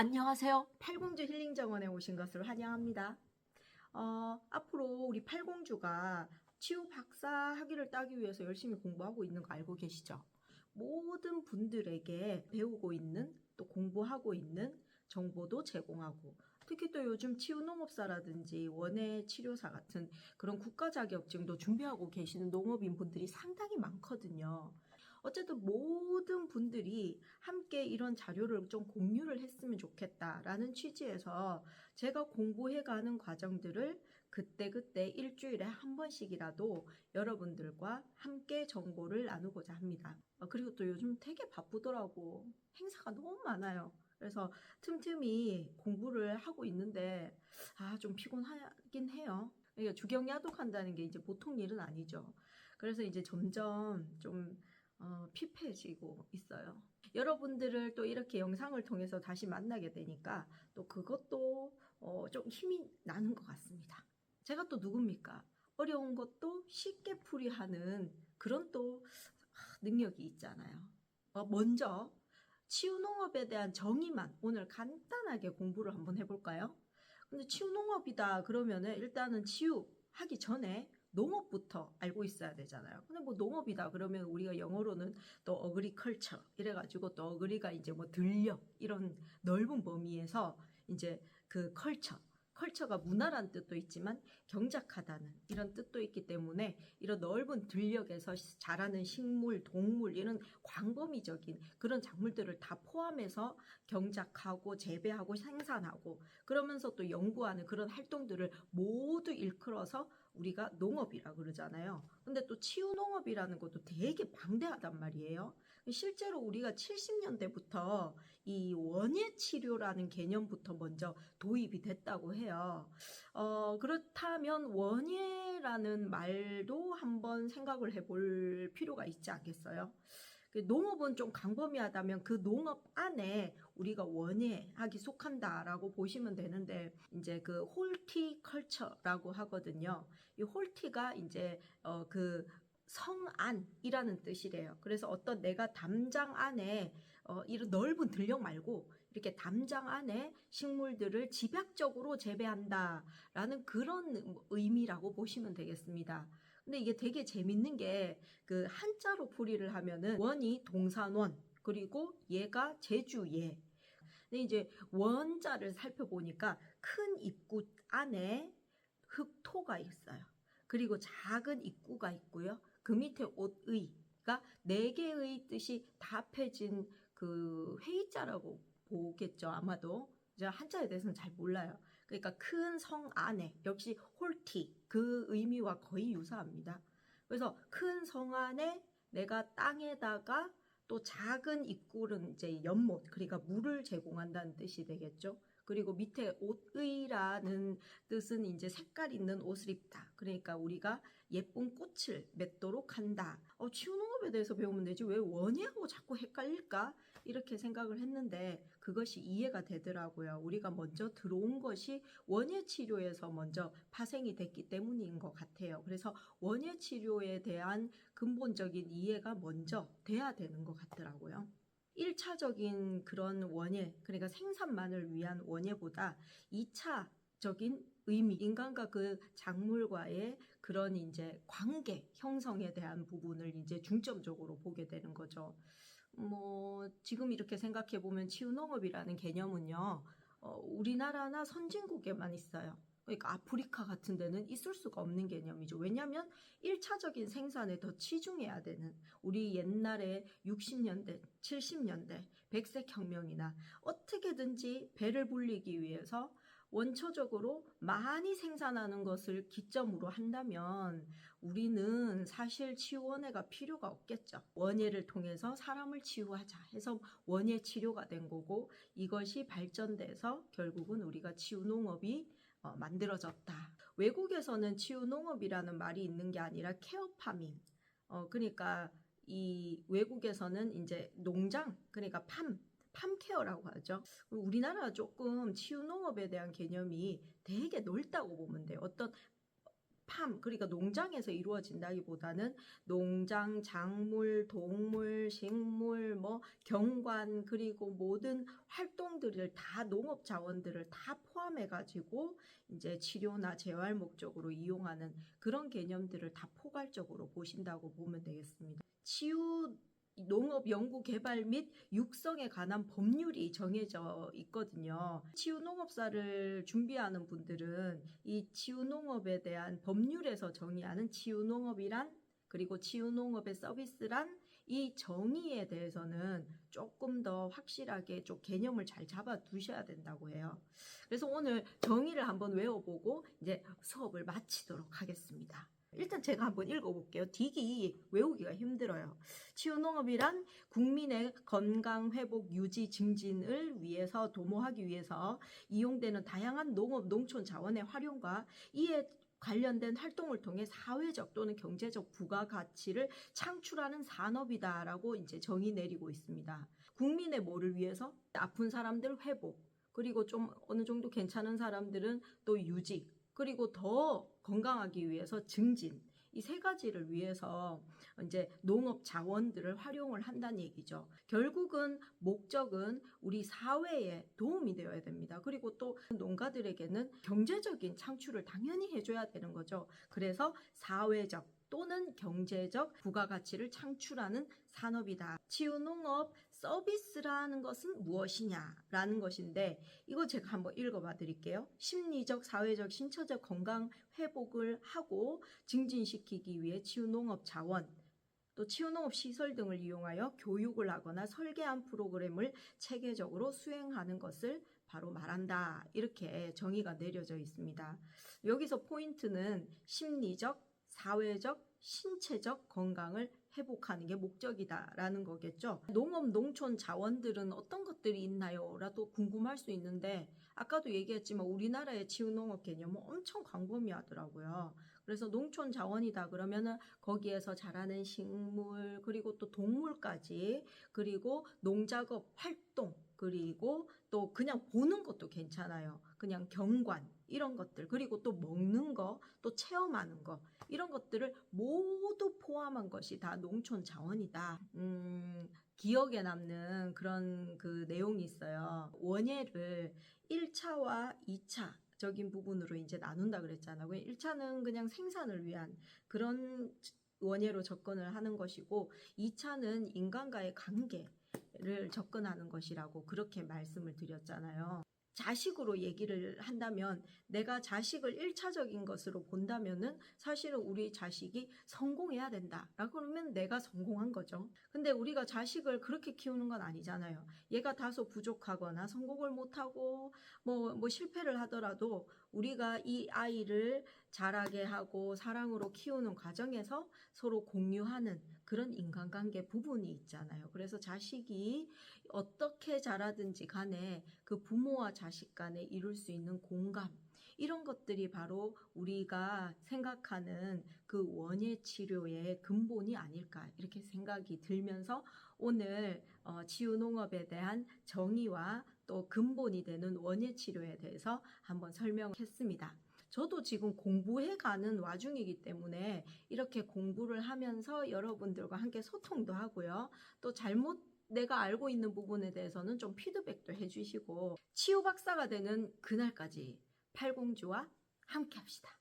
안녕하세요. 팔공주 힐링 정원에 오신 것을 환영합니다. 어, 앞으로 우리 팔공주가 치유 박사 학위를 따기 위해서 열심히 공부하고 있는 거 알고 계시죠? 모든 분들에게 배우고 있는 또 공부하고 있는 정보도 제공하고 특히 또 요즘 치유 농업사라든지 원예 치료사 같은 그런 국가 자격증도 준비하고 계시는 농업인 분들이 상당히 많거든요. 어쨌든 모든 분들이 함께 이런 자료를 좀 공유를 했으면 좋겠다라는 취지에서 제가 공부해가는 과정들을 그때그때 일주일에 한 번씩이라도 여러분들과 함께 정보를 나누고자 합니다. 어, 그리고 또 요즘 되게 바쁘더라고. 행사가 너무 많아요. 그래서 틈틈이 공부를 하고 있는데 아 좀 피곤하긴 해요. 그러니까 주경야독한다는 게 이제 보통 일은 아니죠. 그래서 이제 점점 좀 어, 피폐해지고 있어요. 여러분들을 또 이렇게 영상을 통해서 다시 만나게 되니까 또 그것도 어, 좀 힘이 나는 것 같습니다. 제가 또 누굽니까? 어려운 것도 쉽게 풀이하는 그런 또 아, 능력이 있잖아요. 어, 먼저 치유농업에 대한 정의만 오늘 간단하게 공부를 한번 해볼까요? 근데 치유농업이다 그러면은 일단은 치유하기 전에 농업부터 알고 있어야 되잖아요. 근데 뭐 농업이다 그러면 우리가 영어로는 또 어그리컬처 이래가지고 또 어그리가 이제 뭐 들녘 이런 넓은 범위에서 이제 그 컬처 컬처가 문화란 뜻도 있지만 경작하다는 이런 뜻도 있기 때문에 이런 넓은 들녘에서 자라는 식물, 동물 이런 광범위적인 그런 작물들을 다 포함해서 경작하고 재배하고 생산하고 그러면서 또 연구하는 그런 활동들을 모두 일컬어서 우리가 농업이라 그러잖아요. 근데 또 치유 농업이라는 것도 되게 방대하단 말이에요. 실제로 우리가 70년대부터 이 원예 치료라는 개념부터 먼저 도입이 됐다고 해요. 어, 그렇다면 원예라는 말도 한번 생각을 해볼 필요가 있지 않겠어요? 그 농업은 좀 광범위하다면 그 농업 안에 우리가 원예하기 속한다라고 보시면 되는데 이제 그 홀티컬처라고 하거든요. 이 홀티가 이제 어 그 성안이라는 뜻이래요. 그래서 어떤 내가 담장 안에 어, 이런 넓은 들녘 말고 이렇게 담장 안에 식물들을 집약적으로 재배한다라는 그런 의미라고 보시면 되겠습니다. 근데 이게 되게 재밌는 게 그 한자로 풀이를 하면은 원이 동산원 그리고 얘가 제주예. 근데 이제 원자를 살펴보니까 큰 입구 안에 흙토가 있어요. 그리고 작은 입구가 있고요. 그 밑에 옷의가 네 개의 뜻이 다 합해진 그 회의자라고 보겠죠. 아마도. 제가 한자에 대해서는 잘 몰라요. 그러니까 큰 성 안에 역시 홀티 그 의미와 거의 유사합니다. 그래서 큰 성 안에 내가 땅에다가 또 작은 입구는 이제 연못 그러니까 물을 제공한다는 뜻이 되겠죠. 그리고 밑에 옷의라는 뜻은 이제 색깔 있는 옷을 입다. 그러니까 우리가 예쁜 꽃을 맺도록 한다. 어, 치유농업에 대해서 배우면 되지 왜 원예하고 자꾸 헷갈릴까? 이렇게 생각을 했는데 그것이 이해가 되더라고요. 우리가 먼저 들어온 것이 원예 치료에서 먼저 파생이 됐기 때문인 것 같아요. 그래서 원예 치료에 대한 근본적인 이해가 먼저 돼야 되는 것 같더라고요. 1차적인 그런 원예, 그러니까 생산만을 위한 원예보다 2차적인 의미, 인간과 그 작물과의 그런 이제 관계 형성에 대한 부분을 이제 중점적으로 보게 되는 거죠. 뭐, 지금 이렇게 생각해 보면 치유농업이라는 개념은요, 어, 우리나라나 선진국에만 있어요. 그러니까 아프리카 같은 데는 있을 수가 없는 개념이죠. 왜냐하면 1차적인 생산에 더 치중해야 되는 우리 옛날에 60년대, 70년대 백색 혁명이나 어떻게든지 배를 불리기 위해서 원초적으로 많이 생산하는 것을 기점으로 한다면 우리는 사실 치유원예가 필요가 없겠죠. 원예를 통해서 사람을 치유하자 해서 원예 치료가 된 거고 이것이 발전돼서 결국은 우리가 치유 농업이 어, 만들어졌다. 외국에서는 치유 농업이라는 말이 있는 게 아니라 케어 파밍. 어, 그러니까 이 외국에서는 이제 농장, 그러니까 팜, 팜케어라고 하죠. 우리나라가 조금 치유농업에 대한 개념이 되게 넓다고 보면 돼요. 어떤 팜 그러니까 농장에서 이루어진다기보다는 농장, 작물, 동물, 식물, 뭐 경관 그리고 모든 활동들을 다 농업 자원들을 다 포함해 가지고 이제 치료나 재활 목적으로 이용하는 그런 개념들을 다 포괄적으로 보신다고 보면 되겠습니다. 치유 농업 연구 개발 및 육성에 관한 법률이 정해져 있거든요. 치유 농업사를 준비하는 분들은 이 치유 농업에 대한 법률에서 정의하는 치유 농업이란 그리고 치유 농업의 서비스란 이 정의에 대해서는 조금 더 확실하게 좀 개념을 잘 잡아 두셔야 된다고 해요. 그래서 오늘 정의를 한번 외워보고 이제 수업을 마치도록 하겠습니다. 일단 제가 한번 읽어볼게요. 딕이 외우기가 힘들어요. 치유농업이란 국민의 건강 회복 유지 증진을 위해서 도모하기 위해서 이용되는 다양한 농업 농촌 자원의 활용과 이에 관련된 활동을 통해 사회적 또는 경제적 부가 가치를 창출하는 산업이다라고 이제 정의 내리고 있습니다. 국민의 뭐를 위해서 아픈 사람들 회복 그리고 좀 어느 정도 괜찮은 사람들은 또 유지 그리고 더 건강하기 위해서 증진 이 세 가지를 위해서 이제 농업 자원들을 활용을 한다는 얘기죠. 결국은 목적은 우리 사회에 도움이 되어야 됩니다. 그리고 또 농가들에게는 경제적인 창출을 당연히 해줘야 되는 거죠. 그래서 사회적 또는 경제적 부가가치를 창출하는 산업이다. 치유농업 서비스라는 것은 무엇이냐라는 것인데 이거 제가 한번 읽어봐 드릴게요. 심리적, 사회적, 신체적 건강 회복을 하고 증진시키기 위해 치유농업 자원 또 치유농업 시설 등을 이용하여 교육을 하거나 설계한 프로그램을 체계적으로 수행하는 것을 바로 말한다. 이렇게 정의가 내려져 있습니다. 여기서 포인트는 심리적, 사회적, 신체적 건강을 회복하는 게 목적이다라는 거겠죠. 농업, 농촌 자원들은 어떤 것들이 있나요? 라도 궁금할 수 있는데 아까도 얘기했지만 우리나라의 치유농업 개념은 엄청 광범위하더라고요. 그래서 농촌 자원이다 그러면은 거기에서 자라는 식물 그리고 또 동물까지 그리고 농작업 활동 그리고 또 그냥 보는 것도 괜찮아요. 그냥 경관 이런 것들 그리고 또 먹는 거 또 체험하는 거 이런 것들을 모두 포함한 것이 다 농촌 자원이다. 음, 기억에 남는 그런 그 내용이 있어요. 원예를 1차와 2차 적인 부분으로 이제 나눈다 그랬잖아 요. 1차는 그냥 생산을 위한 그런 원예로 접근을 하는 것이고 2차는 인간과의 관계를 접근하는 것이라고 그렇게 말씀을 드렸잖아요. 자식으로 얘기를 한다면 내가 자식을 1차적인 것으로 본다면은 사실은 우리 자식이 성공해야 된다. 라고 그러면 내가 성공한 거죠. 근데 우리가 자식을 그렇게 키우는 건 아니잖아요. 얘가 다소 부족하거나 성공을 못하고 뭐, 뭐 실패를 하더라도 우리가 이 아이를 자라게 하고 사랑으로 키우는 과정에서 서로 공유하는 그런 인간관계 부분이 있잖아요. 그래서 자식이 어떻게 자라든지 간에 그 부모와 자식 간에 이룰 수 있는 공감, 이런 것들이 바로 우리가 생각하는 그 원예 치료의 근본이 아닐까 이렇게 생각이 들면서 오늘 어, 치유농업에 대한 정의와 또 근본이 되는 원예 치료에 대해서 한번 설명했습니다. 저도 지금 공부해 가는 와중이기 때문에 이렇게 공부를 하면서 여러분들과 함께 소통도 하고요. 또 잘못 내가 알고 있는 부분에 대해서는 좀 피드백도 해주시고 치유 박사가 되는 그날까지 팔공주와 함께 합시다.